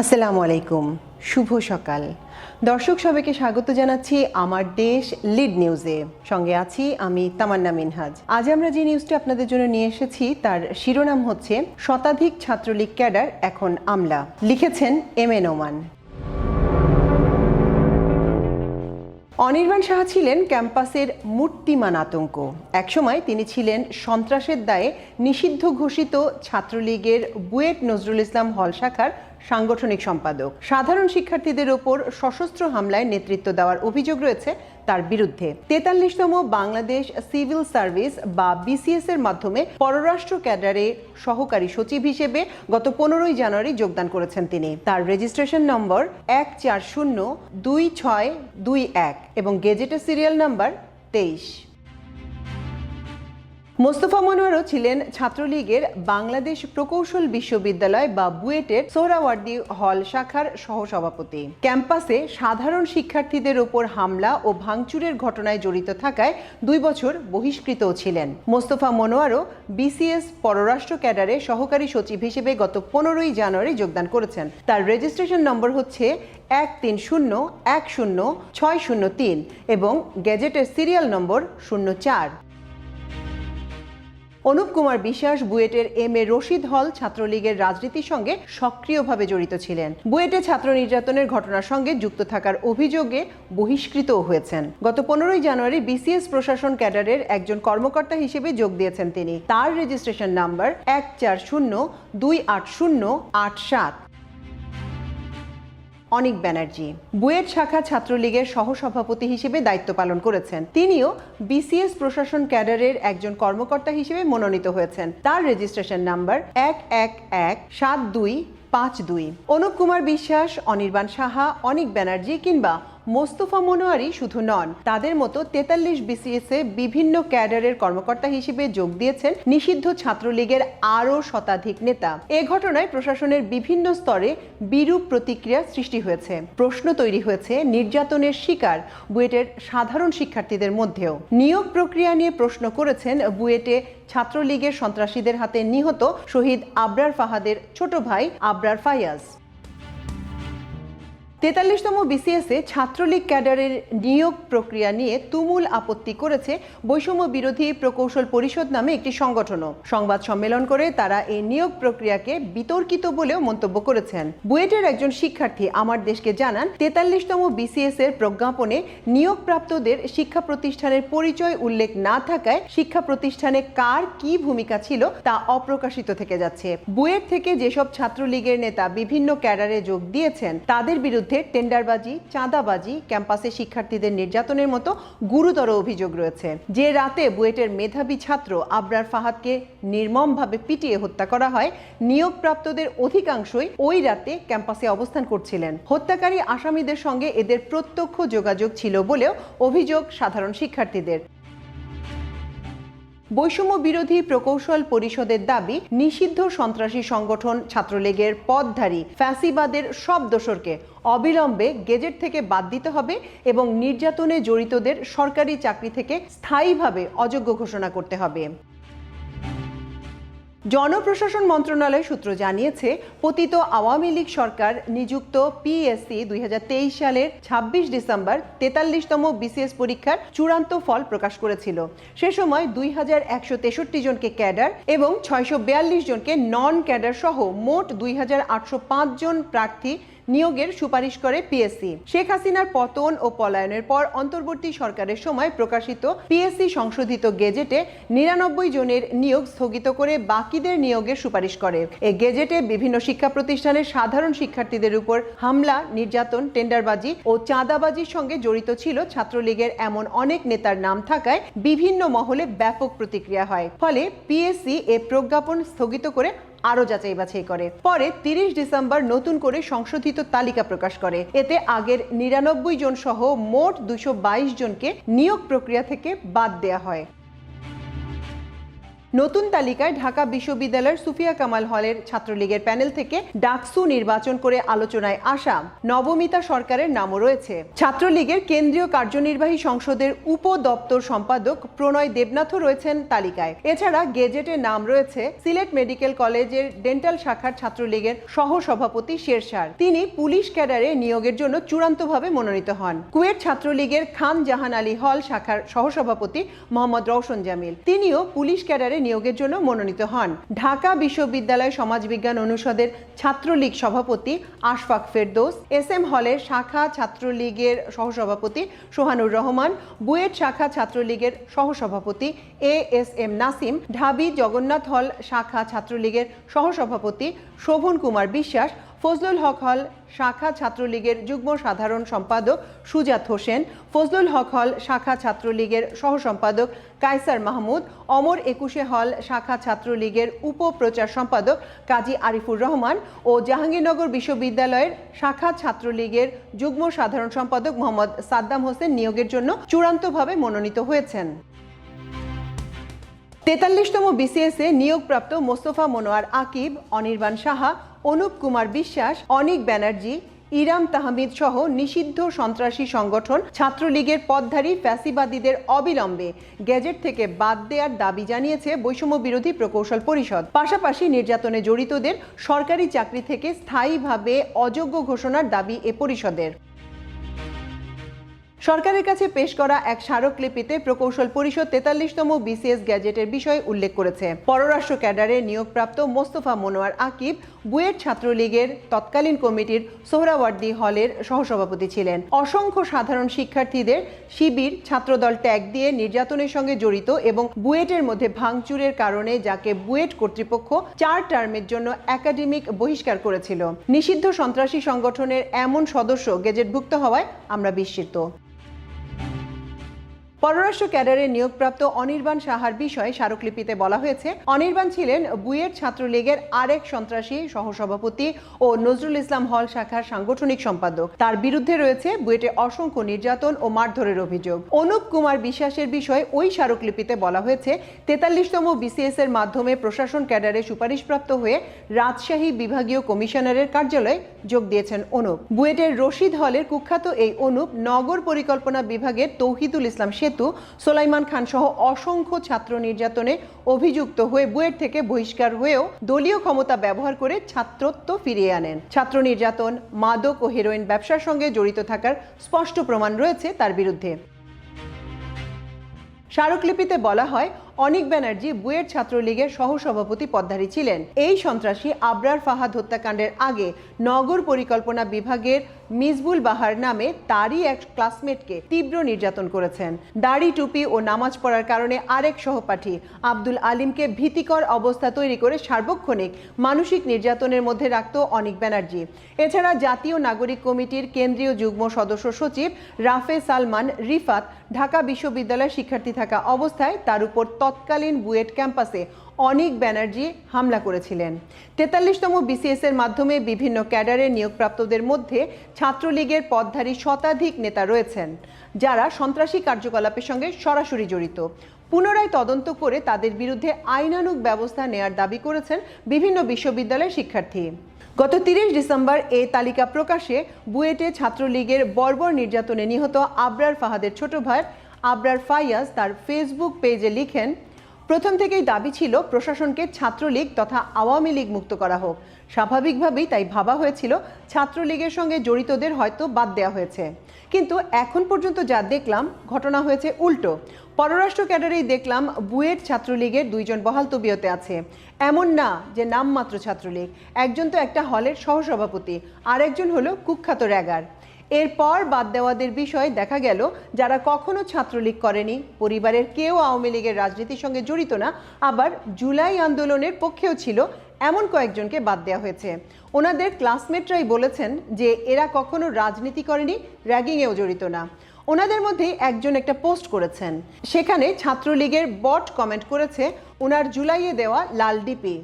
আসসালামু আলাইকুম, শুভ সকাল। দর্শক সবাইকে স্বাগত জানাচ্ছি আমার দেশ লিড নিউজে। সঙ্গে আছি আমি তামান্না মিনহাজ। আজ আমরা যে নিউজটি আপনাদের জন্য নিয়ে এসেছি, তার শিরোনাম হচ্ছে, শতাধিক ছাত্রলীগ ক্যাডার এখন আমলা। লিখেছেন এম এ নোমান অনির্বাণ সাহা ছিলেন ক্যাম্পাসের মূর্তিমান আতঙ্ক। একসময় তিনি ছিলেন সন্ত্রাসের দায়ে নিষিদ্ধ ঘোষিত ছাত্রলীগের বুয়েট নজরুল ইসলাম হল শাখার সাংগঠনিক সম্পাদক। সাধারণ শিক্ষার্থীদের ওপর সশস্ত্র হামলায় নেতৃত্ব দেওয়ার অভিযোগ রয়েছে তার বিরুদ্ধে। তেতাল্লিশতম বাংলাদেশ সিভিল সার্ভিস বা বিসিএস এর মাধ্যমে পররাষ্ট্র ক্যাডারে সহকারী সচিব হিসেবে গত পনেরোই জানুয়ারি যোগদান করেছেন তিনি। তার রেজিস্ট্রেশন নম্বর এক চার শূন্য দুই ছয় দুই এক এবং গেজেটের সিরিয়াল নাম্বার তেইশ। মোস্তফা মনোয়ারও ছিলেন ছাত্রলীগের বাংলাদেশ প্রকৌশল বিশ্ববিদ্যালয় বা বুয়েটের সোহরাওয়ার্দী হল শাখার সহসভাপতি। ক্যাম্পাসে সাধারণ শিক্ষার্থীদের ওপর হামলা ও ভাঙচুরের ঘটনায় জড়িত থাকায় দুই বছর বহিষ্কৃতও ছিলেন। মোস্তফা মনোয়ারও বিসিএস পররাষ্ট্র ক্যাডারে সহকারী সচিব হিসেবে গত পনেরোই জানুয়ারি যোগদান করেছেন। তার রেজিস্ট্রেশন নম্বর হচ্ছে এক তিন শূন্য, এক শূন্য, ছয় শূন্য তিন এবং গ্যাজেটের সিরিয়াল নম্বর শূন্য চার। অনুপ কুমার বিশ্বাস বুয়েটের এম এ রশিদ হল ছাত্রলীগের রাজনীতির সঙ্গে সক্রিয়ভাবে জড়িত ছিলেন। বুয়েটে ছাত্র নির্যাতনের ঘটনার সঙ্গে যুক্ত থাকার অভিযোগে বহিষ্কৃত হয়েছেন। গত পনেরোই জানুয়ারি বিসিএস প্রশাসন ক্যাডারের একজন কর্মকর্তা হিসেবে যোগ দিয়েছেন তিনি। তার রেজিস্ট্রেশন নাম্বার এক চার শূন্য দুই আট শূন্য আট সাত। অনিক ব্যানার্জি। বুয়েট শাখা ছাত্রলীগের সহসভাপতি হিসেবে দায়িত্ব পালন করেছেন। তিনিও বিসিএস প্রশাসন ক্যাডারের একজন কর্মকর্তা হিসেবে মনোনীত হয়েছেন। তার রেজিস্ট্রেশন নাম্বার এক এক এক সাত দুই পাঁচ দুই। অনুপ কুমার বিশ্বাস, অনির্বাণ সাহা, অনিক ব্যানার্জি কিংবা মোস্তফা মনোয়ারি শুধু নন, তাদের মতো তেতাল্লিশ বিসিএস এ বিভিন্ন ক্যাডারের কর্মকর্তা হিসেবে যোগ দিয়েছেন নিষিদ্ধ ছাত্রলীগের আরও শতাধিক নেতা। এ ঘটনায় প্রশাসনের বিভিন্ন স্তরে বিরূপ প্রতিক্রিয়া সৃষ্টি হয়েছে। প্রশ্ন তৈরি হয়েছে নির্যাতনের শিকার বুয়েটের সাধারণ শিক্ষার্থীদের মধ্যেও। নিয়োগ প্রক্রিয়া নিয়ে প্রশ্ন করেছেন বুয়েটে ছাত্রলীগের সন্ত্রাসীদের হাতে নিহত শহীদ আবরার ফাহাদের ছোট ভাই আবরার ফায়াজ তেতাল্লিশতম বিসিএসে ছাত্রলীগ ক্যাডারের নিয়োগ প্রক্রিয়া নিয়ে তুমুল আপত্তি করেছে বৈষম্য বিরোধী প্রকৌশল পরিষদ নামে একটি সংগঠনও। সংবাদ সম্মেলন করে তারা এই নিয়োগ প্রক্রিয়াকে বিতর্কিত বলেও মন্তব্য করেছেন। বুয়েটের একজন শিক্ষার্থী আমার দেশকে জানান, তেতাল্লিশতম বিসিএস এর প্রজ্ঞাপনে নিয়োগপ্রাপ্তদের শিক্ষা প্রতিষ্ঠানের পরিচয় উল্লেখ না থাকায় শিক্ষা প্রতিষ্ঠানে কার কি ভূমিকা ছিল তা অপ্রকাশিত থেকে যাচ্ছে। বুয়েট থেকে যেসব ছাত্রলীগের নেতা বিভিন্ন ক্যাডারে যোগ দিয়েছেন, তাদের বিরুদ্ধে টেন্ডারবাজি, চাঁদাবাজি, ক্যাম্পাসে শিক্ষার্থীদের নির্যাতনের মতো গুরুতর অভিযোগ রয়েছে। যে রাতে বুয়েটের মেধাবী ছাত্র আবরার ফাহাদকে নির্মমভাবে পিটিয়ে হত্যা করা হয়, নিয়োগপ্রাপ্তদের অধিকাংশই ওই রাতে ক্যাম্পাসে অবস্থান করছিলেন। হত্যাকারী আসামিদের সঙ্গে এদের প্রত্যক্ষ যোগাযোগ ছিল বলেও অভিযোগ সাধারণ শিক্ষার্থীদের। বৈষম্য বিরোধী প্রকৌশল পরিষদের দাবি, নিষিদ্ধ সন্ত্রাসী সংগঠন ছাত্রলীগের পদধারী ফ্যাসিবাদের সব দোষরকে অবিলম্বে গেজেট থেকে বাদ দিতে হবে এবং নির্যাতনে জড়িতদের সরকারি চাকরি থেকে স্থায়ীভাবে অযোগ্য ঘোষণা করতে হবে। জনপ্রশাসন মন্ত্রণালয় সূত্র জানিয়েছে, পতিত আওয়ামী লীগ সরকার নিযুক্ত পিএসসি দুই হাজার তেইশ সালের ২৬ ডিসেম্বর তেতাল্লিশতম বিসিএস পরীক্ষার চূড়ান্ত ফল প্রকাশ করেছিল। সে সময় দুই হাজার একশো তেষট্টি জনকে ক্যাডার এবং ছয়শো বিয়াল্লিশ জনকে নন ক্যাডার সহ মোট দুই হাজার আটশো পাঁচ জন প্রার্থী নিয়োগের সুপারিশ করে পিএসসি। শেখ হাসিনার পতন ও পলায়নের পর অন্তর্বর্তী সরকারের সময় প্রকাশিত পিএসসি সংশোধিত গেজেটে নিরানব্বই জনের নিয়োগ স্থগিত করে বাকিদের নিয়োগের সুপারিশ করে। এ গেজেটে বিভিন্ন শিক্ষা প্রতিষ্ঠানের সাধারণ শিক্ষার্থীদের উপর হামলা, নির্যাতন, টেন্ডারবাজি ও চাঁদাবাজির সঙ্গে জড়িত ছিল ছাত্রলীগের এমন অনেক নেতার নাম থাকায় বিভিন্ন মহলে ব্যাপক প্রতিক্রিয়া হয়। ফলে পিএসসি এ প্রজ্ঞাপন স্থগিত করে আরও যাচাই বাছাই করে। পরে তিরিশ ডিসেম্বর নতুন করে সংশোধিত তালিকা প্রকাশ করে। এতে আগের নিরানব্বই জন সহ মোট দুশো জনকে নিয়োগ প্রক্রিয়া থেকে বাদ দেয়া হয়। নতুন তালিকায় ঢাকা বিশ্ববিদ্যালয়ের সুফিয়া কামাল হলের ছাত্রলীগের প্যানেল থেকে ডাকসু নির্বাচন করে আলোচনায় আসা নবমিতা সরকারের নামও রয়েছে। ছাত্রলীগের কেন্দ্রীয় কার্যনির্বাহী সংসদের উপ দপ্তর সম্পাদক প্রণয় দেবনাথও রয়েছেন তালিকায়। এছাড়া গেজেটে নাম রয়েছে সিলেট মেডিকেল কলেজের ডেন্টাল শাখার ছাত্রলীগের সহ সভাপতি শেরশার। তিনি পুলিশ ক্যাডারে নিয়োগের জন্য চূড়ান্তভাবে মনোনীত হন। কুয়েট ছাত্রলীগের খান জাহান আলী হল শাখার সহসভাপতি মোহাম্মদ রওশন জামিল। তিনিও পুলিশ ক্যাডারে নিয়োগের জন্য মনোনীত হন। ঢাকা বিশ্ববিদ্যালয় সমাজবিজ্ঞান অনুষদের ছাত্রলীগ সভাপতি আশফাক ফেরদোস এস এম হলের শাখা ছাত্রলীগের সহসভাপতি সোহানুর রহমান, বুয়েট শাখা ছাত্রলীগের সহসভাপতি এ এস এম নাসিম, ঢাবি জগন্নাথ হল শাখা ছাত্রলীগের সহসভাপতি শোভন কুমার বিশ্বাস ফজলুল হক হল শাখা ছাত্রলীগের যুগ্ম সাধারণ সম্পাদক সুজাত হোসেন, ফজলুল হক হল শাখা ছাত্রলীগের সহ সম্পাদক কায়সার মাহমুদ, অমর একুশে হল শাখা ছাত্রলীগের উপপ্রচার সম্পাদক কাজী আরিফুর রহমান ও জাহাঙ্গীরনগর বিশ্ববিদ্যালয়ের শাখা ছাত্রলীগের যুগ্ম সাধারণ সম্পাদক মোহাম্মদ সাদ্দাম হোসেন নিয়োগের জন্য চূড়ান্তভাবে মনোনীত হয়েছেন। তেতাল্লিশতম বিসিএসে নিয়োগপ্রাপ্ত মোস্তফা মনোয়ার আকিব, অনির্বাণ সাহা অনুপ কুমার বিশ্বাস, অনিক ব্যানার্জি, ইরাম তাহমিদ সহ নিষিদ্ধ সন্ত্রাসী সংগঠন ছাত্রলীগের পদধারী ফ্যাসিবাদীদের অবিলম্বে গেজেট থেকে বাদ দেওয়ার দাবি জানিয়েছে বৈষম্য বিরোধী প্রকৌশল পরিষদ। পাশাপাশি নির্যাতনে জড়িতদের সরকারি চাকরি থেকে স্থায়ীভাবে অযোগ্য ঘোষণার দাবি এ পরিষদের। সরকারের কাছে পেশ করা এক স্মারকলিপিতে প্রকৌশল পরিষদ তেতাল্লিশতম বিসিএস গ্যাজেটের বিষয়ে উল্লেখ করেছে। পররাষ্ট্র ক্যাডারে নিয়োগপ্রাপ্ত মোস্তফা মনোয়ার আকিব বুয়েট ছাত্রলীগের তৎকালীন কমিটির সোহরাওয়ার্দী হলের সহসভাপতি ছিলেন। অসংখ্য সাধারণ শিক্ষার্থীদের শিবির ছাত্রদল ট্যাগ দিয়ে নির্যাতনের সঙ্গে জড়িত এবং বুয়েটের মধ্যে ভাঙচুরের কারণে যাকে বুয়েট কর্তৃপক্ষ চার টার্মের জন্য একাডেমিক বহিষ্কার করেছিল। নিষিদ্ধ সন্ত্রাসী সংগঠনের এমন সদস্য গেজেটভুক্ত হওয়ায় আমরা বিস্মিত। পররাষ্ট্র ক্যাডারে নিয়োগপ্রাপ্ত অনির্বাণ সাহার বিষয়ে স্মারকলিপিতে বলা হয়েছে, অনির্বাণ ছিলেন বুয়েট ছাত্রলীগের আরেক সন্ত্রাসী সহসভাপতি ও নজরুল ইসলাম হল শাখার সাংগঠনিক সম্পাদক। তার বিরুদ্ধে রয়েছে বুয়েটে অসংখ্য নির্যাতন ও মারধরের অভিযোগ। অনুপ কুমার বিশ্বাসের বিষয়ে ওই স্মারকলিপিতে বলা হয়েছে, তেতাল্লিশতম বিসিএস এর মাধ্যমে প্রশাসন ক্যাডারে সুপারিশপ্রাপ্ত হয়ে রাজশাহী বিভাগীয় কমিশনারের কার্যালয়ে যোগ দিয়েছেন অনুপ। বুয়েটের রশিদ হলের কুখ্যাত এই অনুপ নগর পরিকল্পনা বিভাগের তৌহিদুল ইসলাম সেতু সোলাইমান খান সহ অসংখ্য ছাত্র নির্যাতনে অভিযুক্ত হয়ে বুয়েট থেকে বহিষ্কার হয়েও দলীয় ক্ষমতা ব্যবহার করে ছাত্রত্ব ফিরিয়ে আনেন। ছাত্র নির্যাতন, মাদক ও হেরোইন ব্যবসার সঙ্গে জড়িত থাকার স্পষ্ট প্রমাণ রয়েছে তার বিরুদ্ধে। স্মারকলিপিতে বলা হয় অনিক ব্যানার্জি বুয়েট ছাত্রলীগের সহসভাপতি পদ্মারী ছিলেন। এই সন্ত্রাসী আবরার ফাহাদ হত্যাকাণ্ডের আগে নগর পরিকল্পনা বিভাগের মিজবুল বাহার নামে তারই এক ক্লাসমেটকে তীব্র নির্যাতন করেছেন। দাড়ি, টুপি ও নামাজ পড়ার কারণে আরেক সহপাঠী আব্দুল আলিমকে ভীতিকর অবস্থা তৈরি করে সার্বক্ষণিক মানসিক নির্যাতনের মধ্যে রাখত অনিক ব্যানার্জি। এছাড়া জাতীয় নাগরিক কমিটির কেন্দ্রীয় যুগ্ম সদস্য সচিব রাফে সালমান রিফাত ঢাকা বিশ্ববিদ্যালয়ের শিক্ষার্থী থাকা অবস্থায় তার উপর তৎকালীন বুয়েট ক্যাম্পাসে অনিক ব্যানার্জি হামলা করেছিলেন। তেতাল্লিশতম বিসিএস এর মাধ্যমে বিভিন্ন ক্যাডারে নিয়োগপ্রাপ্তদের মধ্যে ছাত্রলীগের পদধারী শতাধিক নেতা রয়েছেন, যারা সন্ত্রাসী কার্যকলাপের সঙ্গে সরাসরি জড়িত। পুনরায় তদন্ত করে তাদের বিরুদ্ধে আইনানুগ ব্যবস্থা নেয়ার দাবি করেছেন বিভিন্ন বিশ্ববিদ্যালয়ের শিক্ষার্থী। গত তিরিশ ডিসেম্বর এ তালিকা প্রকাশে বুয়েটে ছাত্রলীগের বর্বর নির্যাতনে নিহত আবরার ফাহাদের ছোট ভাই আবরার ফাইয়াজ তার ফেসবুক পেজে লিখেন, প্রথম থেকেই দাবি ছিল প্রশাসনকে ছাত্রলীগ তথা আওয়ামী লীগ মুক্ত করা হোক। স্বাভাবিকভাবেই তাই ভাবা হয়েছিল ছাত্রলীগের সঙ্গে জড়িতদের হয়তো বাদ দেওয়া হয়েছে। কিন্তু এখন পর্যন্ত যা দেখলাম, ঘটনা হয়েছে উল্টো। পররাষ্ট্র ক্যাডারেই দেখলাম বুয়েট ছাত্রলীগের দুইজন বহাল তবিয়তে আছে। এমন না যে নামমাত্র ছাত্রলীগ। একজন তো একটা হলের সহসভাপতি, আরেকজন হলো কুখ্যাত র্যাগার। এরপর বাদ দেওয়াদের বিষয়ে দেখা গেল যারা কখনো ছাত্রলীগ করেনি। পরিবারের কেউ আওয়ামী লীগের রাজনীতির সঙ্গে জড়িত না। আবার জুলাই আন্দোলনের পক্ষেও ছিল এমন কয়েকজনকে বাদ দেওয়া হয়েছে। ওনাদের ক্লাসমেটরাই বলেছেন যে এরা কখনো রাজনীতি করেনি, র্যাগিংয়েও জড়িত না। ওনাদের মধ্যে একজন একটা পোস্ট করেছেন। সেখানে ছাত্রলীগের বট কমেন্ট করেছে ওনার জুলাইয়ে দেওয়া লাল ডিপি।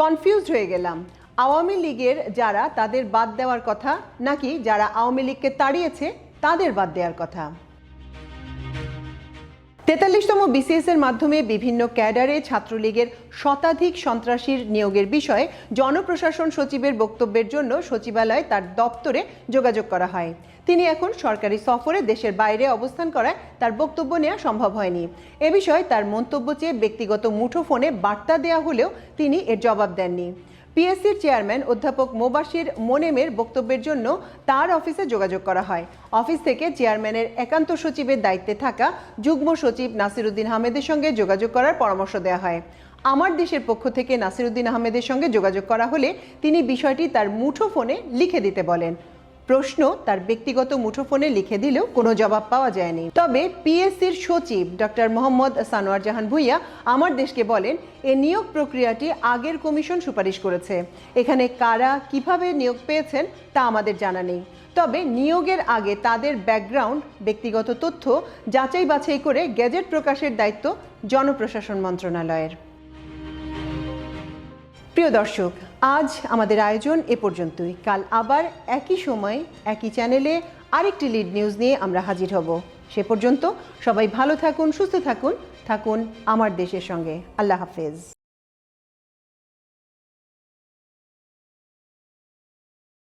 কনফিউজড হয়ে গেলাম। আওয়ামী লীগের যারা তাদের বাদ দেওয়ার কথা, নাকি যারা আওয়ামী লীগকে তাড়িয়েছে, তাদের বাদ দেওয়ার কথা। তেতাল্লিশতম বিসিএস এর মাধ্যমে বিভিন্ন ক্যাডারে ছাত্রলীগের শতাধিক সন্ত্রাসীর নিয়োগের বিষয়ে জনপ্রশাসন সচিবের বক্তব্যের জন্য সচিবালয়ে তার দপ্তরে যোগাযোগ করা হয়। তিনি এখন সরকারি সফরে দেশের বাইরে অবস্থান করায় তার বক্তব্য নেওয়া সম্ভব হয়নি। এ বিষয়ে তার মন্তব্য চেয়ে ব্যক্তিগত মুঠোফোনে বার্তা দেওয়া হলেও তিনি এর জবাব দেননি। পিএসসির চেয়ারম্যান অধ্যাপক মোবাশির মোনেমের বক্তব্যের জন্য তার অফিসে যোগাযোগ করা হয়। অফিস থেকে চেয়ারম্যানের একান্ত সচিবের দায়িত্বে থাকা যুগ্ম সচিব নাসিরুদ্দিন আহমেদের সঙ্গে যোগাযোগ করার পরামর্শ দেওয়া হয়। আমার দেশের পক্ষ থেকে নাসিরুদ্দিন আহমেদের সঙ্গে যোগাযোগ করা হলে তিনি বিষয়টি তার মুঠো ফোনে লিখে দিতে বলেন। প্রশ্ন তার ব্যক্তিগত মুঠোফোনে লিখে দিলেও কোনো জবাব পাওয়া যায়নি। তবে পিএসসির সচিব ডক্টর মোহাম্মদ সানোয়ার জাহান ভুইয়া আমার দেশকে বলেন, এ নিয়োগ প্রক্রিয়াটি আগের কমিশন সুপারিশ করেছে। এখানে কারা কীভাবে নিয়োগ পেয়েছেন তা আমাদের জানা নেই। তবে নিয়োগের আগে তাদের ব্যাকগ্রাউন্ড, ব্যক্তিগত তথ্য যাচাই বাছাই করে গেজেট প্রকাশের দায়িত্ব জনপ্রশাসন মন্ত্রণালয়ের। প্রিয় দর্শক আজ আমাদের আয়োজন এ পর্যন্তই। কাল আবার একই সময়, একই চ্যানেলে আরেকটি লিড নিউজ নিয়ে আমরা হাজির হব। সে পর্যন্ত সবাই ভালো থাকুন, সুস্থ থাকুন থাকুন আমার দেশের সঙ্গে। আল্লাহ হাফেজ।